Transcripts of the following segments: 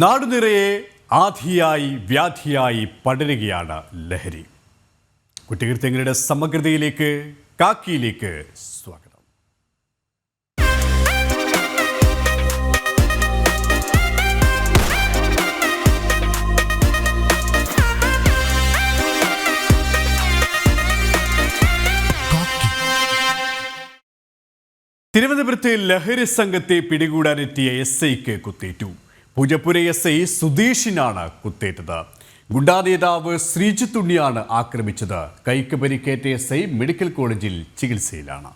നാടുനിറയെ ആധിയായി വ്യാധിയായി പടരുകയാണ് ലഹരി. കുറ്റകൃത്യങ്ങളുടെ സമഗ്രതയിലേക്ക് കാക്കിയിലേക്ക് സ്വാഗതം. തിരുവനന്തപുരത്ത് ലഹരി സംഘത്തെ പിടികൂടാനെത്തിയ എസ് ഐക്ക് കുത്തേറ്റു. പൂജപ്പുര എസ് ഐ സുധീഷിനാണ് കുത്തേറ്റത്. ഗുണ്ടാ നേതാവ് ശ്രീജിത്ത് ഉണ്ണിയാണ് ആക്രമിച്ചത്. കൈക്ക് പരിക്കേറ്റ എസ് ഐ മെഡിക്കൽ കോളേജിൽ ചികിത്സയിലാണ്.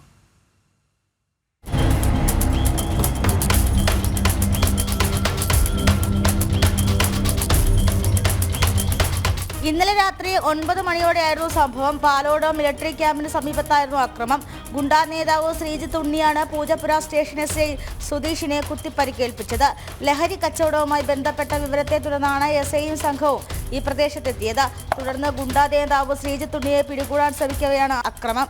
ഇന്നലെ രാത്രി ഒൻപത് മണിയോടെയായിരുന്നു സംഭവം. പാലോട് മിലിറ്ററി ക്യാമ്പിന് സമീപത്തായിരുന്നു അക്രമം. ഗുണ്ടാ നേതാവ് ശ്രീജിത്ത് ഉണ്ണിയാണ് പൂജപ്പുര സ്റ്റേഷൻ എസ് ഐ സുധീഷിനെ കുത്തിപ്പരിക്കേൽപ്പിച്ചത്. ലഹരി കച്ചവടവുമായി ബന്ധപ്പെട്ട വിവരത്തെ തുടർന്നാണ് എസ് ഐയും സംഘവും ഈ പ്രദേശത്തെത്തിയത്. തുടർന്ന് ഗുണ്ടാ നേതാവ് ശ്രീജിത്ത് ഉണ്ണിയെ പിടികൂടാൻ ശ്രമിക്കവെയാണ് അക്രമം.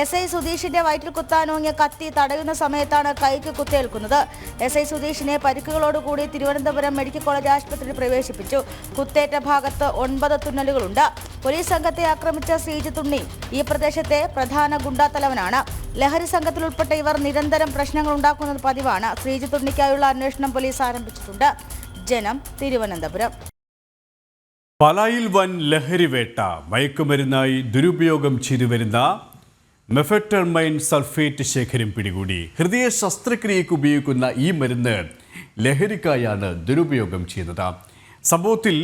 എസ് ഐ സുധീഷിന്റെ വയറ്റിൽ കുത്താനോങ്ങിയ കത്തി തടയുന്ന സമയത്താണ് കൈക്ക് കുത്തേൽക്കുന്നത് എസ് ഐ സുധീഷിനെ പരിക്കുകളോടുകൂടി തിരുവനന്തപുരം മെഡിക്കൽ കോളേജ് ആശുപത്രിയിൽ പ്രവേശിപ്പിച്ചു. കുത്തേറ്റ ഭാഗത്ത് ഒൻപത് തുന്നലുകളുണ്ട്. പോലീസ് സംഘത്തെ ആക്രമിച്ച ശ്രീജിത്തുണ്ണി ഈ പ്രദേശത്തെ പ്രധാന ഗുണ്ടാത്തലവനാണ്. ലഹരി സംഘത്തിൽ ഉൾപ്പെട്ട ഇവർ നിരന്തരം പ്രശ്നങ്ങൾ ഉണ്ടാക്കുന്നത് പതിവാണ്. ശ്രീജിത്തുണ്ണിക്കായുള്ള അന്വേഷണം പോലീസ് ആരംഭിച്ചിട്ടുണ്ട്. ജനം തിരുവനന്തപുരം. പലായിൽ വൻ ലഹരിവേട്ട. മയക്കുമരുന്നായി ദുരുപയോഗം ചെയ്തു വരുന്ന മെഫെറ്റർമൈൻ സൾഫേറ്റ് ശേഖരം പിടികൂടി. ഹൃദയ ശസ്ത്രക്രിയയ്ക്ക് ഉപയോഗിക്കുന്ന ഈ മരുന്ന് ലഹരിക്കായാണ് ദുരുപയോഗം ചെയ്യുന്നത്. സംഭവത്തിൽ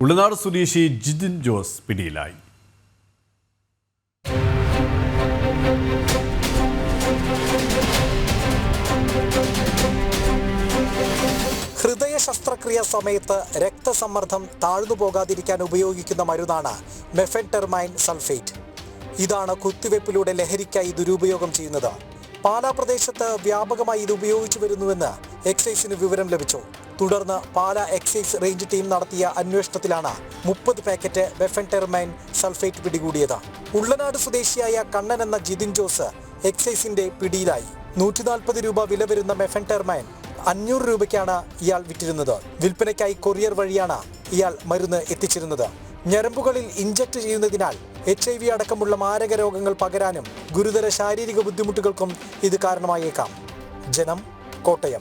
ഉള്ളനാട് സ്വദേശി ജിതിൻ ജോസ് പിടിയിലായി. ഹൃദയ ശസ്ത്രക്രിയ സമയത്ത് രക്തസമ്മർദ്ദം താഴ്ന്നു പോകാതിരിക്കാൻ ഉപയോഗിക്കുന്ന മരുന്നാണ് മെഫെൻടെർമൈൻ സൾഫേറ്റ്. ഇതാണ് കുത്തിവയ്പ്പിലൂടെ ലഹരിക്കായി ദുരുപയോഗം ചെയ്യുന്നത്. പാലാ പ്രദേശത്ത് വ്യാപകമായി ഇത് ഉപയോഗിച്ചു വരുന്നുവെന്ന് എക്സൈസിന് വിവരം ലഭിച്ചു. തുടർന്ന് പാലാ എക്സൈസ് റേഞ്ച് ടീം നടത്തിയ അന്വേഷണത്തിലാണ് മുപ്പത് പാക്കറ്റ് വെഫൻടെർമൈൻ സൾഫേറ്റ് പിടികൂടിയത്. ഉള്ളനാട് സ്വദേശിയായ കണ്ണൻ എന്ന ജിതിൻ ജോസ് എക്സൈസിന്റെ പിടിയിലായി. നൂറ്റി നാൽപ്പത് രൂപ വില വരുന്ന മെഫൻടെർമൈൻ അഞ്ഞൂറ് രൂപയ്ക്കാണ് ഇയാൾ വിറ്റിരുന്നത്. വിൽപ്പനയ്ക്കായി കൊറിയർ വഴിയാണ് ഇയാൾ മരുന്ന് എത്തിച്ചിരുന്നത്. ഞരമ്പുകളിൽ ഇഞ്ചക്ട് ചെയ്യുന്നതിനാൽ എച്ച് ഐ വി അടക്കമുള്ള മാരക രോഗങ്ങൾ പകരാനും ഗുരുതര ശാരീരിക ബുദ്ധിമുട്ടുകൾക്കും ഇത് കാരണമായേക്കാം. ജനം കോട്ടയം.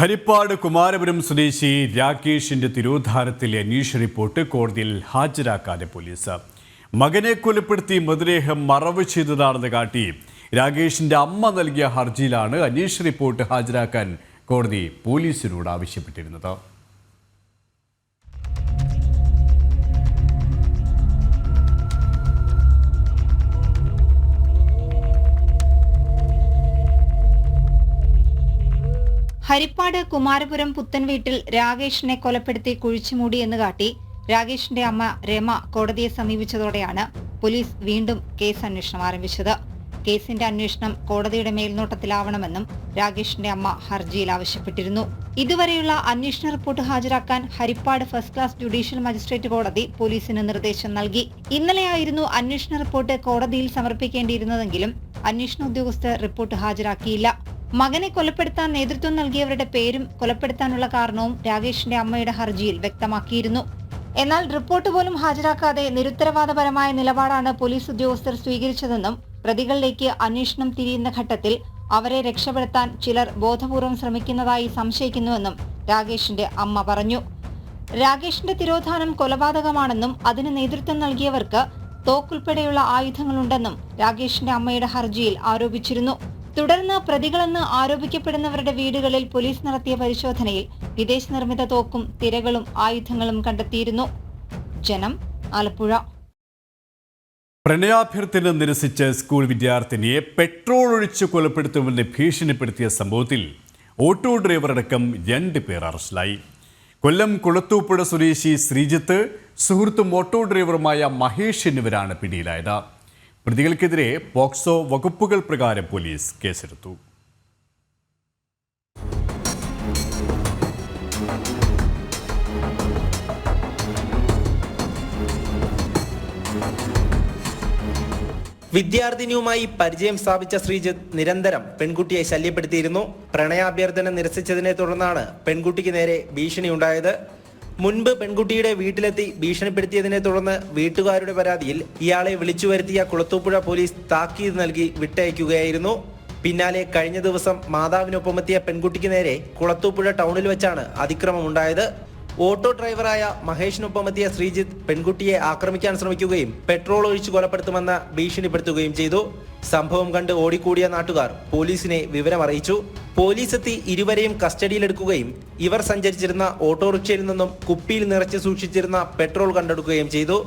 ഹരിപ്പാട് കുമാരപുരം സ്വദേശി രാകേഷിന്റെ തിരോധാനത്തിലെ അന്വേഷണ റിപ്പോർട്ട് കോടതിയിൽ ഹാജരാക്കാതെ പോലീസ്. മകനെ കൊലപ്പെടുത്തി മൃതദേഹം മറവ് ചെയ്തതാണെന്ന് കാട്ടി രാകേഷിന്റെ അമ്മ നൽകിയ ഹർജിയിലാണ് അന്വേഷണ റിപ്പോർട്ട് ഹാജരാക്കാൻ കോടതി പോലീസിനോട് ആവശ്യപ്പെട്ടിരുന്നത്. ഹരിപ്പാട് കുമാരപുരം പുത്തൻ വീട്ടിൽ രാകേഷിനെ കൊലപ്പെടുത്തി കുഴിച്ചുമൂടി എന്ന് കാട്ടി രാകേഷിന്റെ അമ്മ രമ കോടതിയെ സമീപിച്ചതോടെയാണ് പോലീസ് വീണ്ടും കേസ് അന്വേഷണം ആരംഭിച്ചത്. കേസിന്റെ അന്വേഷണം കോടതിയുടെ മേൽനോട്ടത്തിലാവണമെന്നും രാകേഷിന്റെ അമ്മ ഹർജിയിൽ ആവശ്യപ്പെട്ടിരുന്നു. ഇതുവരെയുള്ള അന്വേഷണ റിപ്പോർട്ട് ഹാജരാക്കാൻ Haripad first class judicial magistrate കോടതി പോലീസിന് നിർദ്ദേശം നൽകി. ഇന്നലെയായിരുന്നു അന്വേഷണ റിപ്പോർട്ട് കോടതിയിൽ സമർപ്പിക്കേണ്ടിയിരുന്നതെങ്കിലും അന്വേഷണ ഉദ്യോഗസ്ഥർ റിപ്പോർട്ട് ഹാജരാക്കിയില്ല. മകനെ കൊലപ്പെടുത്താൻ നേതൃത്വം നൽകിയവരുടെ പേരും കൊലപ്പെടുത്താനുള്ള കാരണവും രാകേഷിന്റെ അമ്മയുടെ ഹർജിയിൽ വ്യക്തമാക്കിയിരുന്നു. എന്നാൽ റിപ്പോർട്ട് പോലും ഹാജരാക്കാതെ നിരുത്തരവാദപരമായ നിലപാടാണ് പോലീസ് ഉദ്യോഗസ്ഥർ സ്വീകരിച്ചതെന്നും പ്രതികളിലേക്ക് അന്വേഷണം തിരിയുന്ന ഘട്ടത്തിൽ അവരെ രക്ഷപ്പെടുത്താൻ ചിലർ ബോധപൂർവം ശ്രമിക്കുന്നതായി സംശയിക്കുന്നുവെന്നും രാകേഷിന്റെ അമ്മ പറഞ്ഞു. രാകേഷിന്റെ തിരോധാനം കൊലപാതകമാണെന്നും അതിന് നേതൃത്വം നൽകിയവർക്ക് തോക്കുൾപ്പെടെയുള്ള ആയുധങ്ങളുണ്ടെന്നും രാകേഷിന്റെ അമ്മയുടെ ഹർജിയിൽ ആരോപിച്ചിരുന്നു. തുടർന്ന് പ്രതികളെന്ന് ആരോപിക്കപ്പെടുന്നവരുടെ വീടുകളിൽ പോലീസ് നടത്തിയ പരിശോധനയിൽ വിദേശ നിർമ്മിത തോക്കും തിരകളും ആയുധങ്ങളും കണ്ടെത്തിയിരുന്നു. ജനം ആലപ്പുഴ. പ്രണയാഭ്യർത്ഥന നിരസിച്ച് സ്കൂൾ വിദ്യാർത്ഥിനിയെ പെട്രോൾ ഒഴിച്ച് കൊലപ്പെടുത്തുമെന്ന് ഭീഷണിപ്പെടുത്തിയ സംഭവത്തിൽ ഓട്ടോ ഡ്രൈവറടക്കം രണ്ട് പേർ അറസ്റ്റിലായി. കൊല്ലം കുളത്തൂപ്പുഴ സ്വദേശി ശ്രീജിത്ത് സുഹൃത്തും ഓട്ടോ ഡ്രൈവറുമായ മഹേഷ് എന്നിവരാണ് പിടിയിലായത്. പ്രതികൾക്കെതിരെ പോക്സോ വകുപ്പുകൾ പ്രകാരം പോലീസ് കേസെടുത്തു. വിദ്യാർത്ഥിനിയുമായി പരിചയം സ്ഥാപിച്ച ശ്രീജിത്ത് നിരന്തരം പെൺകുട്ടിയെ ശല്യപ്പെടുത്തിയിരുന്നു. പ്രണയാഭ്യർത്ഥന നിരസിച്ചതിനെ തുടർന്നാണ് പെൺകുട്ടിക്ക് നേരെ ഭീഷണിയുണ്ടായത്. മുൻപ് പെൺകുട്ടിയുടെ വീട്ടിലെത്തി ഭീഷണിപ്പെടുത്തിയതിനെ തുടർന്ന് വീട്ടുകാരുടെ പരാതിയിൽ ഇയാളെ വിളിച്ചു വരുത്തിയ കുളത്തൂപ്പുഴ പോലീസ് താക്കീത് നൽകി വിട്ടയക്കുകയായിരുന്നു. പിന്നാലെ കഴിഞ്ഞ ദിവസം മാതാവിനൊപ്പമെത്തിയ പെൺകുട്ടിക്ക് നേരെ കുളത്തൂപ്പുഴ ടൗണിൽ വെച്ചാണ് അതിക്രമമുണ്ടായത്. ഓട്ടോ ഡ്രൈവറായ മഹേഷിനൊപ്പമെത്തിയ ശ്രീജിത്ത് പെൺകുട്ടിയെ ആക്രമിക്കാൻ ശ്രമിക്കുകയും പെട്രോൾ ഒഴിച്ചു കൊലപ്പെടുത്തുമെന്ന് ഭീഷണിപ്പെടുത്തുകയും ചെയ്തു. സംഭവം കണ്ട് ഓടിക്കൂടിയ നാട്ടുകാർ പോലീസിനെ വിവരമറിയിച്ചു. പോലീസ് എത്തി ഇരുവരെയും കസ്റ്റഡിയിലെടുക്കുകയും ഇവർ സഞ്ചരിച്ചിരുന്ന ഓട്ടോറിക്ഷയിൽ നിന്നും കുപ്പിയിൽ നിറച്ച് സൂക്ഷിച്ചിരുന്ന പെട്രോൾ കണ്ടെടുക്കുകയും ചെയ്തു.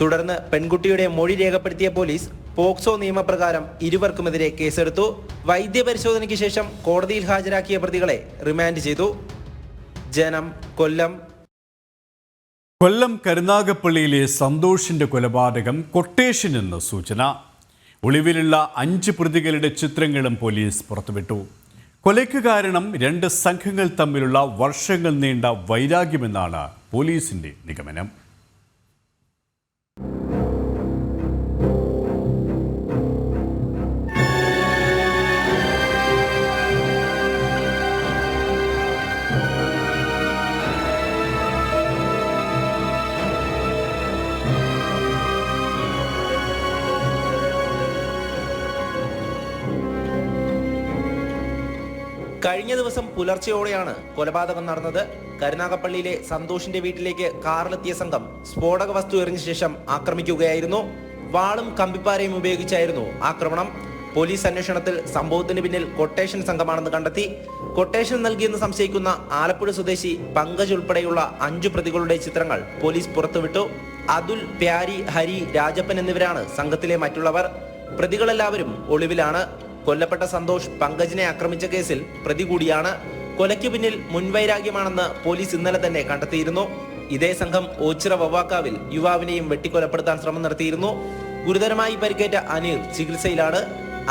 തുടർന്ന് പെൺകുട്ടിയുടെ മൊഴി രേഖപ്പെടുത്തിയ പോലീസ് പോക്സോ നിയമപ്രകാരം ഇരുവർക്കുമെതിരെ കേസെടുത്തു. വൈദ്യപരിശോധനയ്ക്ക് ശേഷം കോടതിയിൽ ഹാജരാക്കിയ പ്രതികളെ റിമാൻഡ് ചെയ്തു. ജനം കൊല്ലം. കൊല്ലം കരുനാഗപ്പള്ളിയിലെ സന്തോഷിന്റെ കൊലപാതകം കൊട്ടേഷൻ എന്ന സൂചന. ഒളിവിലുള്ള അഞ്ച് പ്രതികളുടെ ചിത്രങ്ങളും പോലീസ് പുറത്തുവിട്ടു. കൊലയ്ക്ക് കാരണം രണ്ട് സംഘങ്ങൾ തമ്മിലുള്ള വർഷങ്ങൾ നീണ്ട വൈരാഗ്യമെന്നാണ് പോലീസിന്റെ നിഗമനം. കഴിഞ്ഞ ദിവസം പുലർച്ചെയോടെയാണ് കൊലപാതകം നടന്നത്. കരുനാഗപ്പള്ളിയിലെ സന്തോഷിന്റെ വീട്ടിലേക്ക് കാറിലെത്തിയ സംഘം സ്ഫോടക വസ്തു എറിഞ്ഞ ശേഷം ആക്രമിക്കുകയായിരുന്നു. വാളും കമ്പിപ്പാരയും ഉപയോഗിച്ചായിരുന്നു ആക്രമണം. പോലീസ് അന്വേഷണത്തിൽ സംഭവത്തിന് പിന്നിൽ കൊട്ടേഷൻ സംഘമാണെന്ന് കണ്ടെത്തി. കൊട്ടേഷൻ നൽകിയെന്ന് സംശയിക്കുന്ന ആലപ്പുഴ സ്വദേശി പങ്കജ് ഉൾപ്പെടെയുള്ള അഞ്ചു പ്രതികളുടെ ചിത്രങ്ങൾ പോലീസ് പുറത്തുവിട്ടു. അതുൽ പ്യാരി ഹരി രാജപ്പൻ എന്നിവരാണ് സംഘത്തിലെ മറ്റുള്ളവർ. പ്രതികളെല്ലാവരും ഒളിവിലാണ്. കൊല്ലപ്പെട്ട സന്തോഷ് പങ്കജിനെ ആക്രമിച്ച കേസിൽ പ്രതി കൂടിയാണ്. കൊലയ്ക്ക് പിന്നിൽ മുൻവൈരാഗ്യമാണെന്ന് പോലീസ് ഇന്നലെ തന്നെ കണ്ടെത്തിയിരുന്നു. ഇതേ സംഘം ഓച്ചിറ വവാക്കാവിൽ യുവാവിനെയും വെട്ടിക്കൊലപ്പെടുത്താൻ ശ്രമം നടത്തിയിരുന്നു. ഗുരുതരമായി പരിക്കേറ്റ അനീർ ചികിത്സയിലാണ്.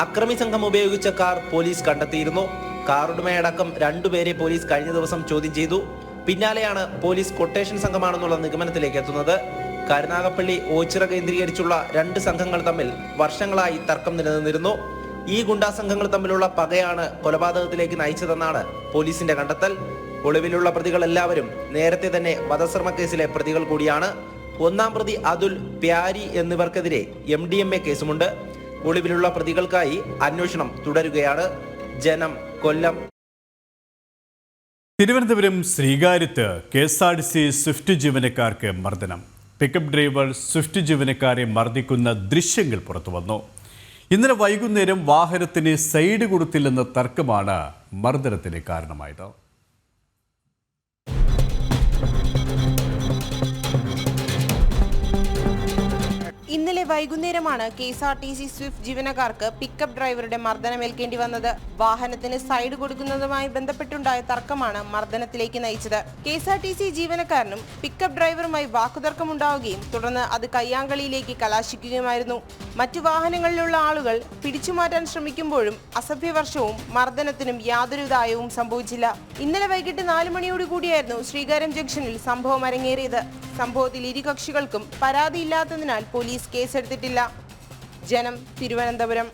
അക്രമി സംഘം ഉപയോഗിച്ച കാർ പോലീസ് കണ്ടെത്തിയിരുന്നു. കാറുടമയടക്കം രണ്ടുപേരെ പോലീസ് കഴിഞ്ഞ ദിവസം ചോദ്യം ചെയ്തു. പിന്നാലെയാണ് പോലീസ് കൊട്ടേഷൻ സംഘമാണെന്നുള്ള നിഗമനത്തിലേക്ക് എത്തുന്നത്. കരുനാഗപ്പള്ളി ഓച്ചിറ കേന്ദ്രീകരിച്ചുള്ള രണ്ട് സംഘങ്ങൾ തമ്മിൽ വർഷങ്ങളായി തർക്കം നിലനിന്നിരുന്നു. ഈ ഗുണ്ടാ സംഘങ്ങൾ തമ്മിലുള്ള പകയാണ് കൊലപാതകത്തിലേക്ക് നയിച്ചതെന്നാണ് പോലീസിന്റെ കണ്ടെത്തൽ. ഒളിവിലുള്ള പ്രതികൾ എല്ലാവരും നേരത്തെ തന്നെ വധശ്രമ കേസിലെ പ്രതികൾ കൂടിയാണ്. ഒന്നാം പ്രതി അതുൽ പ്യാരി എന്നിവർക്കെതിരെ എം ഡി എം എ കേസുമുണ്ട്. ഒളിവിലുള്ള പ്രതികൾക്കായി അന്വേഷണം തുടരുകയാണ്. Janam Kollam. Thiruvananthapuram ശ്രീകാര്യത്ത് K S R T C swift ജീവനക്കാർക്ക് മർദ്ദനം. പിക്കപ്പ് ഡ്രൈവർ സ്വിഫ്റ്റ് ജീവനക്കാരെ മർദ്ദിക്കുന്ന ദൃശ്യങ്ങൾ പുറത്തു വന്നു ഇന്നലെ വൈകുന്നേരം വാഹനത്തിന് സൈഡ് കൊടുത്തില്ലെന്ന തർക്കമാണ് മർദ്ദനത്തിന് കാരണമായത്. വൈകുന്നേരമാണ് K S R T C swift ജീവനക്കാർക്ക് പിക്കപ്പ് ഡ്രൈവറുടെ മർദ്ദനമേൽക്കേണ്ടി വന്നത്. വാഹനത്തിന് സൈഡ് കൊടുക്കുന്നതുമായി ബന്ധപ്പെട്ടുണ്ടായ തർക്കമാണ് മർദ്ദനത്തിലേക്ക് നയിച്ചത്. K S R T C ജീവനക്കാരനും പിക്കപ്പ് ഡ്രൈവറുമായി വാക്കുതർക്കമുണ്ടാവുകയും തുടർന്ന് അത് കയ്യാങ്കളിയിലേക്ക് കലാശിക്കുകയുമായിരുന്നു. മറ്റു വാഹനങ്ങളിലുള്ള ആളുകൾ പിടിച്ചുമാറ്റാൻ ശ്രമിക്കുമ്പോഴും അസഭ്യവർഷവും മർദ്ദനത്തിനും യാതൊരു ദായവും സംഭവിച്ചില്ല. ഇന്നലെ വൈകിട്ട് നാല് മണിയോടുകൂടിയായിരുന്നു കൂടിയായിരുന്നു ശ്രീകാര്യം ജംഗ്ഷനിൽ സംഭവം അരങ്ങേറിയത്. സംഭവത്തിൽ ഇരു കക്ഷികൾക്കും പരാതിയില്ലാത്തതിനാൽ പോലീസ് കേസെടുത്തിട്ടില്ല ജനം തിരുവനന്തപുരം.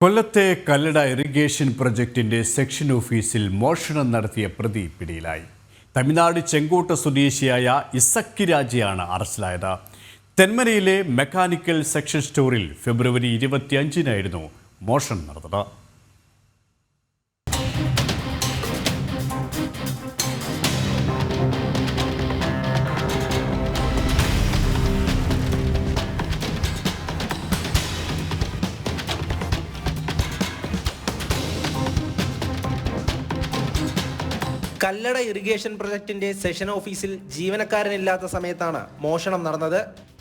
കൊല്ലത്തെ കല്ലട ഇറിഗേഷൻ പ്രൊജക്ടിന്റെ സെക്ഷൻ ഓഫീസിൽ മോഷണം നടത്തിയ പ്രതി പിടിയിലായി. തമിഴ്നാട് ചെങ്കോട്ട സ്വദേശിയായ ഇസക്കി രാജയാണ് അറസ്റ്റിലായത്. തെന്മലയിലെ മെക്കാനിക്കൽ സെക്ഷൻ സ്റ്റോറിൽ ഫെബ്രുവരി ഇരുപത്തിയഞ്ചിനായിരുന്നു മോഷണം നടന്നത്. കല്ലട ഇറിഗേഷൻ പ്രൊജക്ടിന്റെ സെഷൻ ഓഫീസിൽ ജീവനക്കാരനില്ലാത്ത സമയത്താണ് മോഷണം നടന്നത്.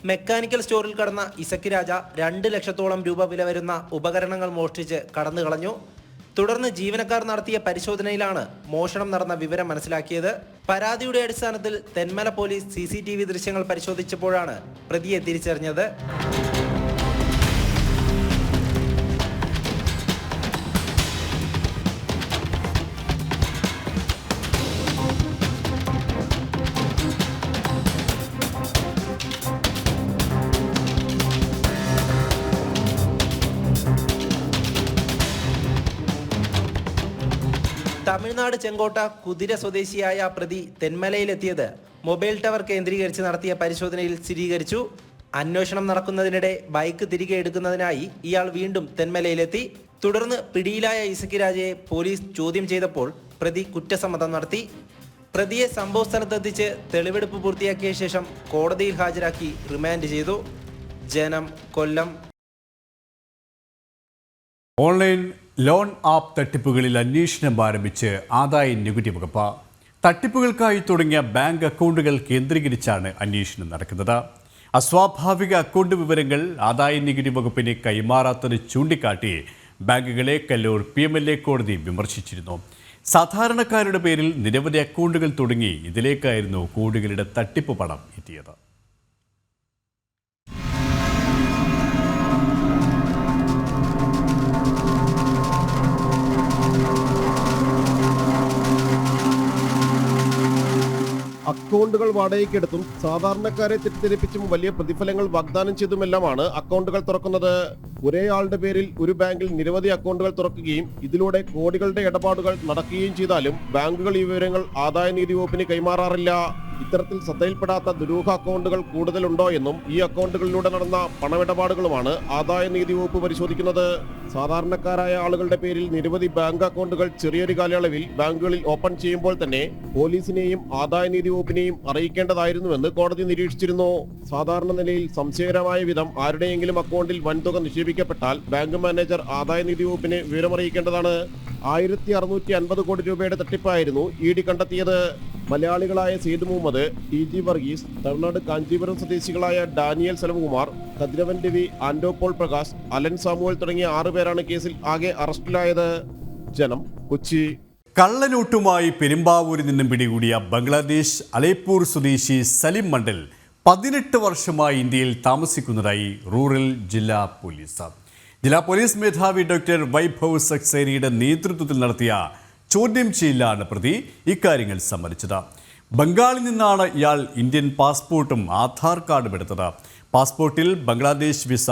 മെക്കാനിക്കൽ സ്റ്റോറിൽ കടന്ന ഇസക്കി രാജ രണ്ട് ലക്ഷത്തോളം രൂപ വില വരുന്ന ഉപകരണങ്ങൾ മോഷ്ടിച്ച് കടന്നു കളഞ്ഞു. തുടർന്ന് ജീവനക്കാർ നടത്തിയ പരിശോധനയിലാണ് മോഷണം നടന്ന വിവരം മനസ്സിലാക്കിയത്. പരാതിയുടെ അടിസ്ഥാനത്തിൽ തെന്മല പോലീസ് സി ദൃശ്യങ്ങൾ പരിശോധിച്ചപ്പോഴാണ് പ്രതിയെ തിരിച്ചറിഞ്ഞത്. തമിഴ്നാട് ചെങ്കോട്ട കുതിര സ്വദേശിയായ പ്രതി തെന്മലയിലെത്തിയത്. മൊബൈൽ ടവർ കേന്ദ്രീകരിച്ച് നടത്തിയ പരിശോധനയിൽ സ്ഥിരീകരിച്ചു. അന്വേഷണം നടക്കുന്നതിനിടെ ബൈക്ക് തിരികെ എടുക്കുന്നതിനായി ഇയാൾ വീണ്ടും തെന്മലയിലെത്തി. തുടർന്ന് പിടിയിലായ ഇസക്കി രാജയെ പോലീസ് ചോദ്യം ചെയ്തപ്പോൾ പ്രതി കുറ്റസമ്മതം നടത്തി. പ്രതിയെ സംഭവ സ്ഥലത്തെത്തിച്ച് തെളിവെടുപ്പ് പൂർത്തിയാക്കിയ ശേഷം കോടതിയിൽ ഹാജരാക്കി റിമാൻഡ് ചെയ്തു. Janam Kollam. Online loan app തട്ടിപ്പുകളിൽ അന്വേഷണം ആരംഭിച്ച് ആദായ നികുതി വകുപ്പ്. തട്ടിപ്പുകൾക്കായി തുടങ്ങിയ ബാങ്ക് അക്കൗണ്ടുകൾ കേന്ദ്രീകരിച്ചാണ് അന്വേഷണം നടക്കുന്നത്. അസ്വാഭാവിക അക്കൗണ്ട് വിവരങ്ങൾ ആദായ നികുതി വകുപ്പിന് കൈമാറാത്തത് ചൂണ്ടിക്കാട്ടി ബാങ്കുകളെ Kaloor P M L A കോടതി വിമർശിച്ചിരുന്നു. സാധാരണക്കാരുടെ പേരിൽ നിരവധി അക്കൗണ്ടുകൾ തുടങ്ങി ഇതിലേക്കായിരുന്നു കോടികളുടെ തട്ടിപ്പ് പണം എത്തിയത്. അക്കൗണ്ടുകൾ വാടകയ്ക്കെടുത്തും സാധാരണക്കാരെ തെറ്റിദ്ധരിപ്പിച്ചും വലിയ പ്രതിഫലങ്ങൾ വാഗ്ദാനം ചെയ്തുമെല്ലാമാണ് അക്കൗണ്ടുകൾ തുറക്കുന്നത്. ഒരേ ആളുടെ പേരിൽ ഒരു ബാങ്കിൽ നിരവധി അക്കൗണ്ടുകൾ തുറക്കുകയും ഇതിലൂടെ കോടികളുടെ ഇടപാടുകൾ നടക്കുകയും ചെയ്താലും ബാങ്കുകൾ ഈ വിവരങ്ങൾ ആദായ നികുതി വകുപ്പിന് കൈമാറാറില്ല. ഇത്തരത്തിൽ ശ്രദ്ധയിൽപ്പെടാത്ത ദുരൂഹ അക്കൗണ്ടുകൾ കൂടുതലുണ്ടോ എന്നും ഈ അക്കൗണ്ടുകളിലൂടെ നടന്ന പണമിടപാടുകളുമാണ് ആദായ നികുതി വകുപ്പ് പരിശോധിക്കുന്നത്. സാധാരണക്കാരായ ആളുകളുടെ പേരിൽ നിരവധി ബാങ്ക് അക്കൗണ്ടുകൾ ചെറിയൊരു കാലയളവിൽ ബാങ്കുകളിൽ ഓപ്പൺ ചെയ്യുമ്പോൾ തന്നെ പോലീസിനെയും ആദായ നീതി വകുപ്പിനെയും അറിയിക്കേണ്ടതായിരുന്നുവെന്ന് കോടതി നിരീക്ഷിച്ചിരുന്നു. സാധാരണ നിലയിൽ സംശയകരമായ വിധം ആരുടെയെങ്കിലും അക്കൗണ്ടിൽ വൻതുക നിക്ഷേപിക്കപ്പെട്ടാൽ ബാങ്ക് മാനേജർ ആദായ നീതി വകുപ്പിനെ വിവരമറിയിക്കേണ്ടതാണ്. ആയിരത്തി അറുന്നൂറ്റി അൻപത് കോടി രൂപയുടെ തട്ടിപ്പായിരുന്നു ഇ ഡി കണ്ടെത്തിയത്. മലയാളികളായ സെയ്ദ് മുഹമ്മദ് ടി ജി വർഗീസ് തമിഴ്നാട് കാഞ്ചീപുരം സ്വദേശികളായ Daniel Selvakumar Kathiravan Ravi ആൻഡോപോൾ Prakash Allen Samuel തുടങ്ങിയ ആറുപേരാണ് കേസിൽ ആകെ അറസ്റ്റിലായത്. ജനം കൊച്ചി. കള്ളനോട്ടുമായി പെരുമ്പാവൂരിൽ നിന്നും പിടികൂടിയ ബംഗ്ലാദേശ് അലേപ്പൂർ സ്വദേശി സലിം മണ്ഡൽ പതിനെട്ട് വർഷമായി ഇന്ത്യയിൽ താമസിക്കുന്നതായി റൂറൽ ജില്ലാ പോലീസ് ജില്ലാ പോലീസ് മേധാവി ഡോക്ടർ വൈഭവ് സക്സേനയുടെ നേതൃത്വത്തിൽ നടത്തിയ ചോദ്യം ചെയ്യലാണ് പ്രതി ഇക്കാര്യങ്ങൾ സമ്മതിച്ചത്. ബംഗാളിൽ നിന്നാണ് ഇയാൾ ഇന്ത്യൻ പാസ്പോർട്ടും ആധാർ കാർഡും എടുത്തത്. പാസ്പോർട്ടിൽ ബംഗ്ലാദേശ് വിസ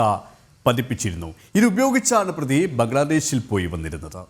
പതിപ്പിച്ചിരുന്നു. ഇതുപയോഗിച്ചാണ് പ്രതി ബംഗ്ലാദേശിൽ പോയി വന്നിരുന്നത്.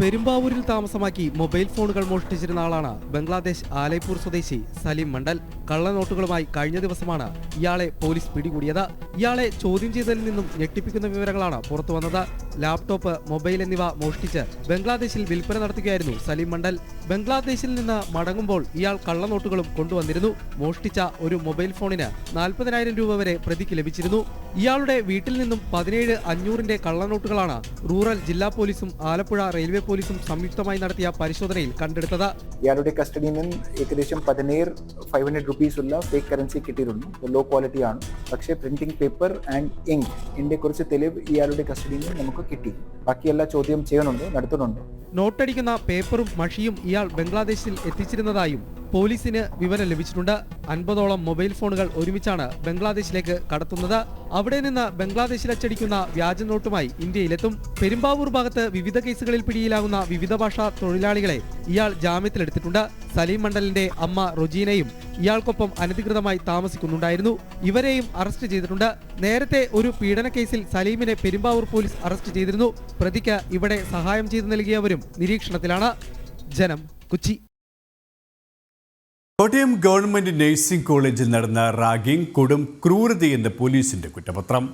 പെരുമ്പാവൂരിൽ താമസമാക്കി മൊബൈൽ ഫോണുകൾ മോഷ്ടിച്ചിരുന്ന ആളാണ് ബംഗ്ലാദേശ് ആലൈപൂർ സ്വദേശി സലീം മണ്ഡൽ. കള്ളനോട്ടുകളുമായി കഴിഞ്ഞ ദിവസമാണ് ഇയാളെ പോലീസ് പിടികൂടിയത്. ഇയാളെ ചോദ്യം ചെയ്തതിൽ നിന്നും ഞെട്ടിപ്പിക്കുന്ന വിവരങ്ങളാണ് പുറത്തു വന്നത്. ലാപ്ടോപ്പ് മൊബൈൽ എന്നിവ മോഷ്ടിച്ച് ബംഗ്ലാദേശിൽ വിൽപ്പന നടത്തുകയായിരുന്നു സലീം മണ്ഡൽ. ബംഗ്ലാദേശിൽ നിന്ന് മടങ്ങുമ്പോൾ ഇയാൾ കള്ളനോട്ടുകളും കൊണ്ടുവന്നിരുന്നു. മോഷ്ടിച്ച ഒരു മൊബൈൽ ഫോണിന് നാൽപ്പതിനായിരം രൂപ വരെ പ്രതിക്ക് ലഭിച്ചിരുന്നു. ഇയാളുടെ വീട്ടിൽ നിന്നും പതിനേഴ് അഞ്ഞൂറിന്റെ കള്ളനോട്ടുകളാണ് റൂറൽ ജില്ലാ പോലീസും ആലപ്പുഴ റെയിൽവേ പോലീസും സംയുക്തമായി നടത്തിയ പരിശോധനയിൽ കണ്ടെടുത്തത്. ഇയാളുടെ കസ്റ്റഡിയിൽ നിന്ന് ഏകദേശം പതിനേഴ് ഫൈവ് ഹൺഡ്രഡ് റുപ്പീസ് ഉള്ള ഫേക്ക് കറൻസി കിട്ടിയിരുന്നു. ലോ ക്വാളിറ്റി ആണ്. പക്ഷേ പ്രിന്റിംഗ് പേപ്പർ ആൻഡ് ഇങ്ക് ഇതിന്റെ കുറച്ച് തെളിവ് ഇയാളുടെ കസ്റ്റഡിയിൽ നിന്ന് നമുക്ക് കിട്ടി. ബാക്കിയെല്ലാം ചോദ്യം ചെയ്യുന്നുണ്ട് നടത്തുന്നുണ്ട്. നോട്ടടിക്കുന്ന പേപ്പറും മഷിയും ഇയാൾ ബംഗ്ലാദേശിൽ എത്തിച്ചിരുന്നതായും പോലീസിന് വിവരം ലഭിച്ചിട്ടുണ്ട്. അൻപതോളം മൊബൈൽ ഫോണുകൾ ഒരുമിച്ചാണ് ബംഗ്ലാദേശിലേക്ക് കടത്തുന്നത്. അവിടെ നിന്ന് ബംഗ്ലാദേശിൽ അച്ചടിക്കുന്ന വ്യാജ നോട്ടുമായി ഇന്ത്യയിലെത്തും. പെരുമ്പാവൂർ ഭാഗത്ത് വിവിധ കേസുകളിൽ പിടിയിലാകുന്ന വിവിധ ഭാഷാ തൊഴിലാളികളെ ഇയാൾ ജാമ്യത്തിലെടുത്തിട്ടുണ്ട്. സലീം മണ്ഡലിന്റെ അമ്മ റൊജീനയും ഇയാൾക്കൊപ്പം അനധികൃതമായി താമസിക്കുന്നുണ്ടായിരുന്നു. ഇവരെയും അറസ്റ്റ് ചെയ്തിട്ടുണ്ട്. നേരത്തെ ഒരു പീഡന കേസിൽ സലീമിനെ പെരുമ്പാവൂർ പോലീസ് അറസ്റ്റ് ചെയ്തിരുന്നു. പ്രതിക്ക് ഇവിടെ സഹായം ചെയ്തു നൽകിയവരും നിരീക്ഷണത്തിലാണ്. ജനം കൊച്ചി. കോട്ടയം ഗവൺമെന്റ് നഴ്സിംഗ് കോളേജിൽ നടന്ന റാഗിംഗ് കൊടും ക്രൂരതയെന്ന് പോലീസിന്റെ കുറ്റപത്രം.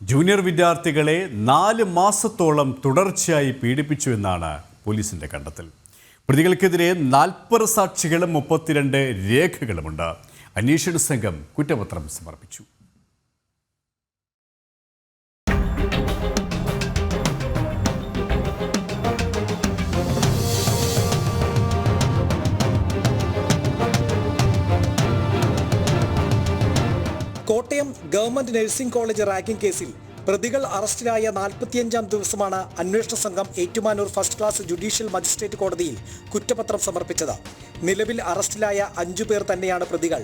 ജൂനിയർ വിദ്യാർത്ഥികളെ നാല് മാസത്തോളം തുടർച്ചയായി പീഡിപ്പിച്ചു എന്നാണ് പോലീസിന്റെ കണ്ടെത്തൽ. പ്രതികൾക്കെതിരെ നാൽപ്പത് സാക്ഷികളും മുപ്പത്തിരണ്ട് രേഖകളുമുണ്ട്. അന്വേഷണ സംഘം കുറ്റപത്രം സമർപ്പിച്ചു. Kottayam government nursing college ragging കേസിൽ പ്രതികൾ അറസ്റ്റിലായ നാൽപ്പത്തിയഞ്ചാം ദിവസമാണ് അന്വേഷണ സംഘം Ettumanoor first class judicial magistrate കോടതിയിൽ കുറ്റപത്രം സമർപ്പിച്ചത്. നിലവിൽ അറസ്റ്റിലായ അഞ്ചു പേർ തന്നെയാണ് പ്രതികൾ.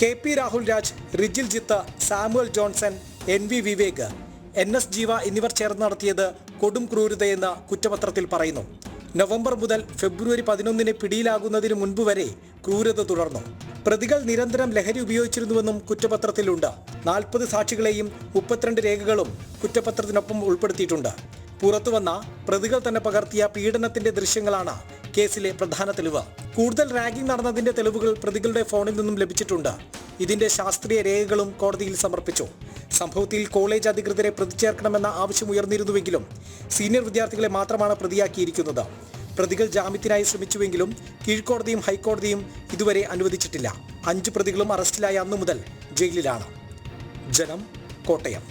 K P Rahul Raj Rijil Jith Samuel Johnson N V Vivek N S Jeeva എന്നിവർ ചേർന്ന് നടത്തിയത് കൊടും ക്രൂരതയെന്ന് കുറ്റപത്രത്തിൽ പറയുന്നു. നവംബർ മുതൽ ഫെബ്രുവരി പതിനൊന്നിന് പിടിയിലാകുന്നതിന് മുൻപ് വരെ ക്രൂരത തുടർന്നു. പ്രതികൾ നിരന്തരം ലഹരി ഉപയോഗിച്ചിരുന്നുവെന്നും കുറ്റപത്രത്തിലുണ്ട്. നാൽപ്പത് സാക്ഷികളെയും മുപ്പത്തിരണ്ട് രേഖകളും കുറ്റപത്രത്തിനൊപ്പം ഉൾപ്പെടുത്തിയിട്ടുണ്ട്. പുറത്തുവന്ന പ്രതികൾ തന്നെ പകർത്തിയ പീഡനത്തിന്റെ ദൃശ്യങ്ങളാണ് കേസിലെ പ്രധാന തെളിവ്. കൂടുതൽ റാഗിംഗ് നടന്നതിന്റെ തെളിവുകൾ പ്രതികളുടെ ഫോണിൽ നിന്നും ലഭിച്ചിട്ടുണ്ട്. ഇതിന്റെ ശാസ്ത്രീയ രേഖകളും കോടതിയിൽ സമർപ്പിച്ചു. സംഭവത്തിൽ കോളേജ് അധികൃതരെ പ്രതിചേർക്കണമെന്ന ആവശ്യം ഉയർന്നിരുന്നുവെങ്കിലും സീനിയർ വിദ്യാർത്ഥികളെ മാത്രമാണ് പ്രതിയാക്കിയിരിക്കുന്നത്. പ്രതികൾ ജാമ്യത്തിനായി ശ്രമിച്ചുവെങ്കിലും കീഴ്ക്കോടതിയും ഹൈക്കോടതിയും ഇതുവരെ അനുവദിച്ചിട്ടില്ല. അഞ്ച് പ്രതികളും അറസ്റ്റിലായ അന്നു മുതൽ ജയിലിലാണ്. ജനം കോട്ടയം.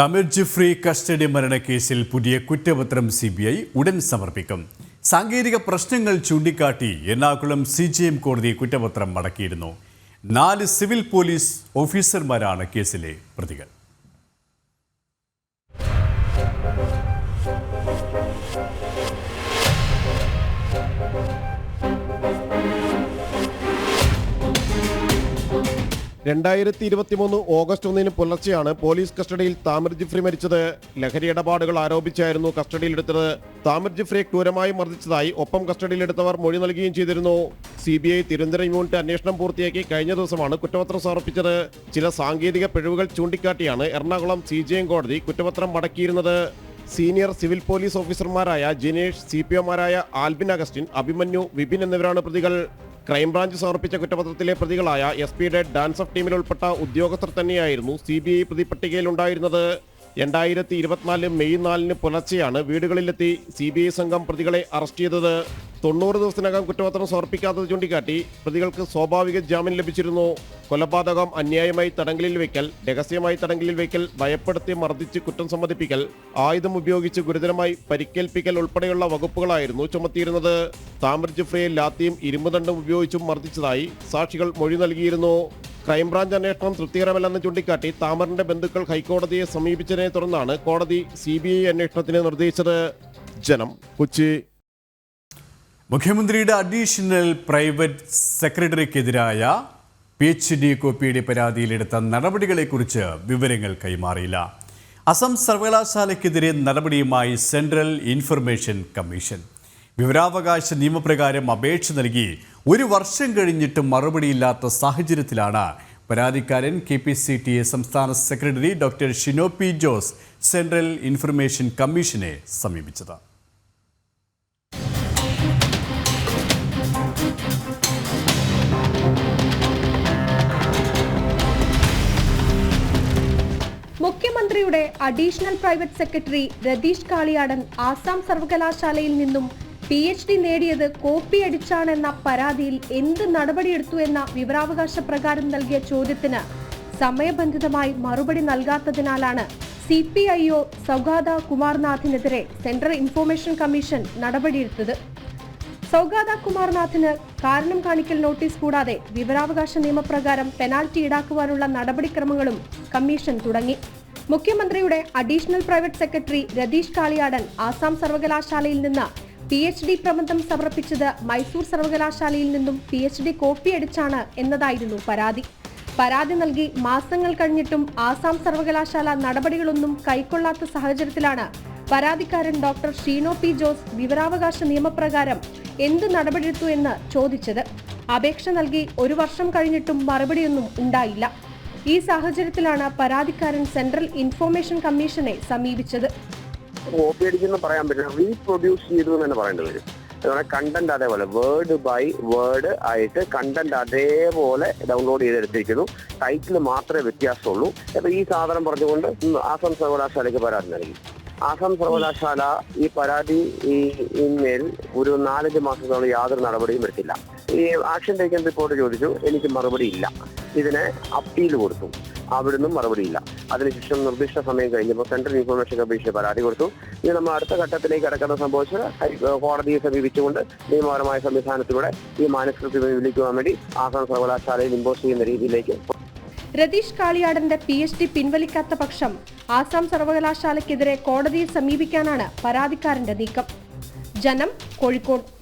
തമിഴ് ജിഫ്രി കസ്റ്റഡി മരണക്കേസിൽ പുതിയ കുറ്റപത്രം സി ബി ഐ ഉടൻ സമർപ്പിക്കും. സാങ്കേതിക പ്രശ്നങ്ങൾ ചൂണ്ടിക്കാട്ടി എറണാകുളം സി ജി എം കോടതി കുറ്റപത്രം മടക്കിയിരുന്നു. നാല് സിവിൽ പോലീസ് ഓഫീസർമാരാണ് കേസിലെ പ്രതികൾ. രണ്ടായിരത്തി ഇരുപത്തിമൂന്ന് ഓഗസ്റ്റ് ഒന്നിന് പുലർച്ചെയാണ് പോലീസ് കസ്റ്റഡിയിൽ താമർ ജിഫ്രി മരിച്ചത്. ലഹരി ഇടപാടുകൾ ആരോപിച്ചായിരുന്നു കസ്റ്റഡിയിലെടുത്തത്. താമർ ജിഫ്രിയെ ക്രൂരമായി മർദ്ദിച്ചതായി ഒപ്പം കസ്റ്റഡിയിലെടുത്തവർ മൊഴി നൽകുകയും ചെയ്തിരുന്നു. C B I Thiruvananthapuram unit അന്വേഷണം പൂർത്തിയാക്കി കഴിഞ്ഞ ദിവസമാണ് കുറ്റപത്രം സമർപ്പിച്ചത്. ചില സാങ്കേതിക പിഴവുകൾ ചൂണ്ടിക്കാട്ടിയാണ് എറണാകുളം സി ജി എം കോടതി കുറ്റപത്രം മടക്കിയിരുന്നത്. സീനിയർ സിവിൽ പോലീസ് ഓഫീസർമാരായ ജിനേഷ് സി പി ഒമാരായ ആൽബിൻ അഗസ്റ്റിൻ അഭിമന്യു വിപിൻ എന്നിവരാണ് പ്രതികൾ. ക്രൈംബ്രാഞ്ച് സമർപ്പിച്ച കുറ്റപത്രത്തിലെ പ്രതികളായ എസ് പിയുടെ ഡാൻസ് ഓഫ് ടീമിൽ ഉൾപ്പെട്ട ഉദ്യോഗസ്ഥർ തന്നെയായിരുന്നു സി ബി ഐ പ്രതിപട്ടികയിലുണ്ടായിരുന്നത്. രണ്ടായിരത്തി ഇരുപത്തിനാല് മെയ് നാലിന് പുലർച്ചെയാണ് വീടുകളിലെത്തി സി ബി ഐ സംഘം പ്രതികളെ അറസ്റ്റ് ചെയ്തത്. തൊണ്ണൂറ് ദിവസത്തിനകം കുറ്റപത്രം സമർപ്പിക്കാത്തത് ചൂണ്ടിക്കാട്ടി പ്രതികൾക്ക് സ്വാഭാവിക ജാമ്യം ലഭിച്ചിരുന്നു. കൊലപാതകം അന്യായമായി തടങ്കലിൽ വയ്ക്കൽ രഹസ്യമായി തടങ്കലിൽ വയ്ക്കൽ ഭയപ്പെടുത്തി മർദ്ദിച്ച് കുറ്റം സമ്മതിപ്പിക്കൽ ആയുധം ഉപയോഗിച്ച് ഗുരുതരമായി പരിക്കേൽപ്പിക്കൽ ഉൾപ്പെടെയുള്ള വകുപ്പുകളായിരുന്നു ചുമത്തിയിരുന്നത്. താമർ ജിഫ്രയെ ലാത്തിയും ഇരുമ്പുദണ്ഡും ഉപയോഗിച്ചും മർദ്ദിച്ചതായി സാക്ഷികൾ മൊഴി നൽകിയിരുന്നു. ക്രൈംബ്രാഞ്ച് അന്വേഷണം തൃപ്തികരമല്ലെന്ന് ചൂണ്ടിക്കാട്ടി താമറിന്റെ ബന്ധുക്കൾ ഹൈക്കോടതിയെ സമീപിച്ചതിനെ തുടർന്നാണ് കോടതി സി അന്വേഷണത്തിന് നിർദ്ദേശിച്ചത്. ജനം കൊച്ചി. മുഖ്യമന്ത്രിയുടെ അഡീഷണൽ പ്രൈവറ്റ് സെക്രട്ടറിക്കെതിരായ പി എച്ച് ഡി കോപ്പിയുടെ പരാതിയിലെടുത്ത നടപടികളെക്കുറിച്ച് വിവരങ്ങൾ കൈമാറിയില്ല. അസം സർവകലാശാലയ്ക്കെതിരെ നടപടിയുമായി സെൻട്രൽ ഇൻഫർമേഷൻ കമ്മീഷൻ. വിവരാവകാശ നിയമപ്രകാരം അപേക്ഷ നൽകി ഒരു വർഷം കഴിഞ്ഞിട്ടും മറുപടിയില്ലാത്ത സാഹചര്യത്തിലാണ് പരാതിക്കാരൻ K P C T A സംസ്ഥാന secretary doctor Shino P Jose central information കമ്മീഷനെ സമീപിച്ചത്. മുഖ്യമന്ത്രിയുടെ additional private secretary Ratheesh Kaliyadan Assam സർവകലാശാലയിൽ നിന്നും പി എച്ച് ഡി നേടിയത് കോപ്പി അടിച്ചാണെന്ന പരാതിയിൽ എന്ത് നടപടിയെടുത്തു എന്ന വിവരാവകാശ പ്രകാരം നൽകിയ ചോദ്യത്തിന് സമയബന്ധിതമായി മറുപടി നൽകാത്തതിനാലാണ് C P I O Saugata കുമാർനാഥിനെതിരെ central information commission നടപടിയെടുത്തത്. സൗഗാത കുമാർനാഥിന് കാരണം കാണിക്കൽ നോട്ടീസ് കൂടാതെ വിവരാവകാശ നിയമപ്രകാരം പെനാൽറ്റി ഈടാക്കുവാനുള്ള നടപടിക്രമങ്ങളും കമ്മീഷൻ തുടങ്ങി. മുഖ്യമന്ത്രിയുടെ additional private secretary Ratheesh Kaliyadan Assam സർവകലാശാലയിൽ നിന്ന് പി എച്ച് ഡി പ്രബന്ധം സമർപ്പിച്ചത് മൈസൂർ സർവകലാശാലയിൽ നിന്നും പി എച്ച് ഡി കോപ്പി അടിച്ചാണ് എന്നതായിരുന്നു പരാതി. പരാതി നൽകി മാസങ്ങൾ കഴിഞ്ഞിട്ടും ആസാം സർവകലാശാല നടപടികളൊന്നും കൈക്കൊള്ളാത്ത സാഹചര്യത്തിലാണ് പരാതിക്കാരൻ ഡോക്ടർ ഷീനോ പി ജോസ് വിവരാവകാശ നിയമപ്രകാരം എന്ത് നടപടിയെടുത്തു എന്ന് ചോദിച്ചത്. അപേക്ഷ നൽകി ഒരു വർഷം കഴിഞ്ഞിട്ടും മറുപടിയൊന്നും ഉണ്ടായില്ല. ഈ സാഹചര്യത്തിലാണ് പരാതിക്കാരൻ സെൻട്രൽ ഇൻഫോർമേഷൻ കമ്മീഷനെ സമീപിച്ചത്. കോപ്പി അടിച്ചെന്ന് പറയാൻ പറ്റില്ല. റീപ്രൊഡ്യൂസ് ചെയ്തു എന്ന് പറയേണ്ടി വരും കണ്ടന്റ് അതേപോലെ വേർഡ് ബൈ വേർഡ് ആയിട്ട് കണ്ടന്റ് അതേപോലെ ഡൗൺലോഡ് ചെയ്തെടുത്തിരിക്കുന്നു. ടൈറ്റിൽ മാത്രമേ വ്യത്യാസമുള്ളൂ. അപ്പൊ ഈ സാധനം പറഞ്ഞുകൊണ്ട് ആസാം സർവകലാശാലയ്ക്ക് പരാതി നൽകി. ആസാം സർവകലാശാല ഈ പരാതി ഈ ഇമെയിൽ ഒരു നാലഞ്ച് മാസത്തോളം യാതൊരു നടപടിയും എടുത്തില്ല. ഈ ആക്ഷൻ ടേക്കൻ റിപ്പോർട്ട് ചോദിച്ചു എനിക്ക് മറുപടി ഇല്ല. ഇതിനെ അപ്പീൽ കൊടുത്തു. അവിടുന്നും മറുപടിയില്ല അതിനുശേഷം നിർദ്ദിഷ്ട സമയം കഴിഞ്ഞപ്പോൾ സെൻട്രൽ ഇൻഫർമേഷൻ കമ്മീഷന് പരാതി കൊടുത്തു. ഇനി നമ്മൾ അടുത്ത ഘട്ടത്തിലേക്ക് കടക്കുന്ന സംഭവിച്ചത് കോടതിയെ സമീപിച്ചുകൊണ്ട് നിയമപരമായ സംവിധാനത്തിലൂടെ ഈ മാനസ്കൃതി പിൻവലിക്കുവാൻ വേണ്ടി ആസാം സർവകലാശാലയിൽ ഇമ്പോസ് ചെയ്യുന്ന രീതിയിലേക്ക് രതീഷ് കാളിയാടന്റെ പി എച്ച് ഡി പിൻവലിക്കാത്ത പക്ഷം ആസാം സർവകലാശാലയ്ക്കെതിരെ കോടതിയെ സമീപിക്കാനാണ് പരാതിക്കാരന്റെ നീക്കം. ജനം കോഴിക്കോട്.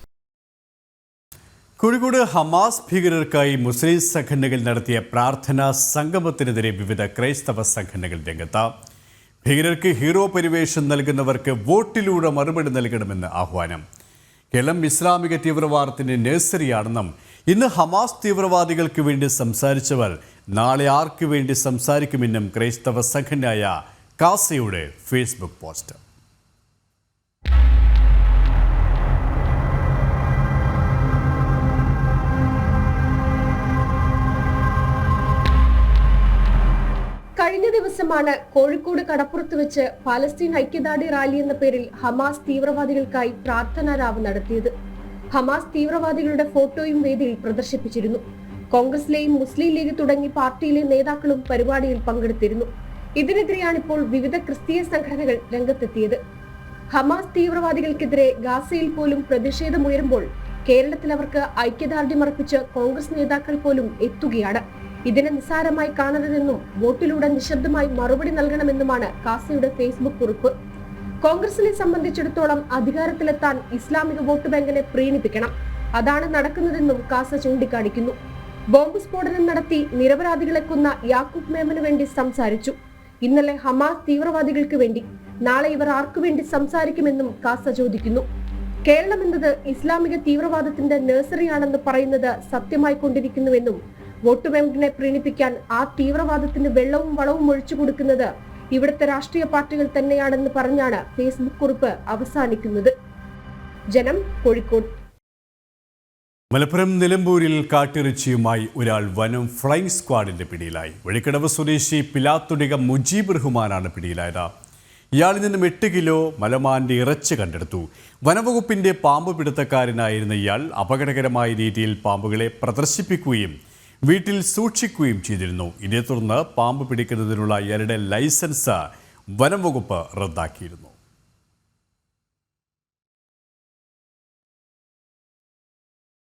കോഴിക്കോട് ഹമാസ് ഭീകരർക്കായി മുസ്ലിം സംഘടനകൾ നടത്തിയ പ്രാർത്ഥനാ സംഗമത്തിനെതിരെ വിവിധ ക്രൈസ്തവ സംഘടനകൾ രംഗത്ത്. ഭീകരർക്ക് ഹീറോ പരിവേഷം നൽകുന്നവർക്ക് വോട്ടിലൂടെ മറുപടി നൽകണമെന്ന് ആഹ്വാനം. കേരളം ഇസ്ലാമിക തീവ്രവാദത്തിന്റെ നഴ്സറിയാണെന്നും ഇന്ന് ഹമാസ് തീവ്രവാദികൾക്ക് വേണ്ടി സംസാരിച്ചവർ നാളെ ആർക്ക് വേണ്ടി സംസാരിക്കുമെന്നും ക്രൈസ്തവ സംഘടനയായ കാസയുടെ ഫേസ്ബുക്ക് പോസ്റ്റ്. കഴിഞ്ഞ ദിവസമാണ് കോഴിക്കോട് കടപ്പുറത്ത് വെച്ച് പാലസ്തീൻ ഐക്യദാർഢ്യ റാലി എന്ന പേരിൽ ഹമാസ് തീവ്രവാദികൾക്കായി പ്രാർത്ഥനാ രാവ് നടത്തിയത്. ഹമാസ് തീവ്രവാദികളുടെ ഫോട്ടോയും വേദിയിൽ പ്രദർശിപ്പിച്ചിരുന്നു. കോൺഗ്രസിലെയും മുസ്ലിം ലീഗ് തുടങ്ങി പാർട്ടിയിലെ നേതാക്കളും പരിപാടിയിൽ പങ്കെടുത്തിരുന്നു. ഇതിനെതിരെയാണ് ഇപ്പോൾ വിവിധ ക്രിസ്തീയ സംഘടനകൾ രംഗത്തെത്തിയത്. ഹമാസ് തീവ്രവാദികൾക്കെതിരെ ഗാസയിൽ പോലും പ്രതിഷേധമുയരുമ്പോൾ കേരളത്തിൽ അവർക്ക് ഐക്യദാർഢ്യമർപ്പിച്ച് കോൺഗ്രസ് നേതാക്കൾ പോലും എത്തുകയാണ്. ഇതിനെ നിസ്സാരമായി കാണരുതെന്നും വോട്ടിലൂടെ നിശബ്ദമായി മറുപടി നൽകണമെന്നുമാണ് കാസയുടെ ഫേസ്ബുക്ക് കുറിപ്പ്. കോൺഗ്രസിനെ സംബന്ധിച്ചിടത്തോളം അധികാരത്തിലെത്താൻ ഇസ്ലാമിക വോട്ട് ബാങ്കിനെ പ്രീണിപ്പിക്കണം. അതാണ് നടക്കുന്നതെന്നും കാസ ചൂണ്ടിക്കാണിക്കുന്നു. ബോംബ് സ്ഫോടനം നടത്തി നിരപരാധികളെ കൊന്ന യാക്കൂബ് മേമന് വേണ്ടി സംസാരിച്ചു. ഇന്നലെ ഹമാസ് തീവ്രവാദികൾക്ക് വേണ്ടി. നാളെ ഇവർ ആർക്കു വേണ്ടി സംസാരിക്കുമെന്നും കാസ ചോദിക്കുന്നു. കേരളം എന്നത് ഇസ്ലാമിക തീവ്രവാദത്തിന്റെ നഴ്സറിയാണെന്ന് പറയുന്നത് സത്യമായി കൊണ്ടിരിക്കുന്നുവെന്നും വോട്ട് ബാങ്കിനെ പ്രീണിപ്പിക്കാൻ ആ തീവ്രവാദത്തിന് വെള്ളവും വളവും ഒഴിച്ചു കൊടുക്കുന്നത് ഇവിടുത്തെ രാഷ്ട്രീയ പാർട്ടികൾ തന്നെയാണെന്ന് പറഞ്ഞാണ് ഫേസ്ബുക്ക് കുറിപ്പ് അവസാനിക്കുന്നത്. ജനം കോഴിക്കോട്. മലപ്പുറം നിലമ്പൂരിൽ കാട്ടിറച്ചിയുമായി ഒരാൾ വനം ഫ്ലൈങ് സ്ക്വാഡിന്റെ പിടിയിലായി. വഴിക്കടവ് സ്വദേശി പിലാത്തുടിക മുജീബ് റഹ്മാനാണ് പിടിയിലായത്. ഇയാളിൽ നിന്നും എട്ട് കിലോ മലമാന്റെ ഇറച്ചി കണ്ടെടുത്തു. വനവകുപ്പിന്റെ പാമ്പ് പിടുത്തക്കാരനായിരുന്ന ഇയാൾ അപകടകരമായ രീതിയിൽ പാമ്പുകളെ പ്രദർശിപ്പിക്കുകയും വീട്ടിൽ സൂക്ഷിക്കുകയും ചെയ്തിരുന്നു. ഇതേ തുടർന്ന് പാമ്പ് പിടിക്കുന്നതിനുള്ള ഇയാളുടെ ലൈസൻസ് വനം വകുപ്പ് റദ്ദാക്കിയിരുന്നു.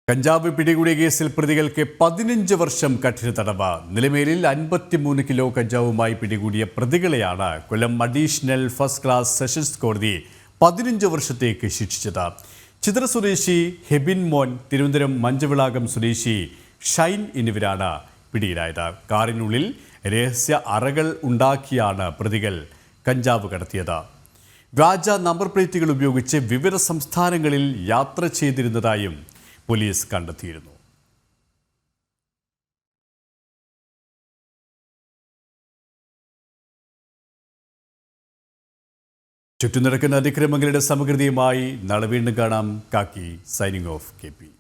കഞ്ചാവ് പിടികൂടിയ കേസിൽ പ്രതികൾക്ക് പതിനഞ്ച് വർഷം കഠിന തടവ്. നിലമേലിൽ അൻപത്തിമൂന്ന് കിലോ കഞ്ചാവുമായി പിടികൂടിയ പ്രതികളെയാണ് Kollam additional first class sessions കോടതി പതിനഞ്ച് വർഷത്തേക്ക് ശിക്ഷിച്ചത്. ചിത്ര സ്വദേശി ഹെബിൻ മോൻ തിരുവനന്തപുരം മഞ്ചവിളാകം സ്വദേശി ഷൈൻ എന്നിവരാണ് പിടിയിലായത്. കാറിനുള്ളിൽ രഹസ്യ അറകൾ ഉണ്ടാക്കിയാണ് പ്രതികൾ കഞ്ചാവ് കടത്തിയത്. വ്യാജ നമ്പർ പ്ലേറ്റുകൾ ഉപയോഗിച്ച് വിവിധ സംസ്ഥാനങ്ങളിൽ യാത്ര ചെയ്തിരുന്നതായും പോലീസ് കണ്ടെത്തിയിരുന്നു. ചുറ്റും നടക്കുന്ന അതിക്രമങ്ങളുടെ സമഗ്രതയുമായി നാളെ വീണ്ടും കാണാം. Kakki signing off K P.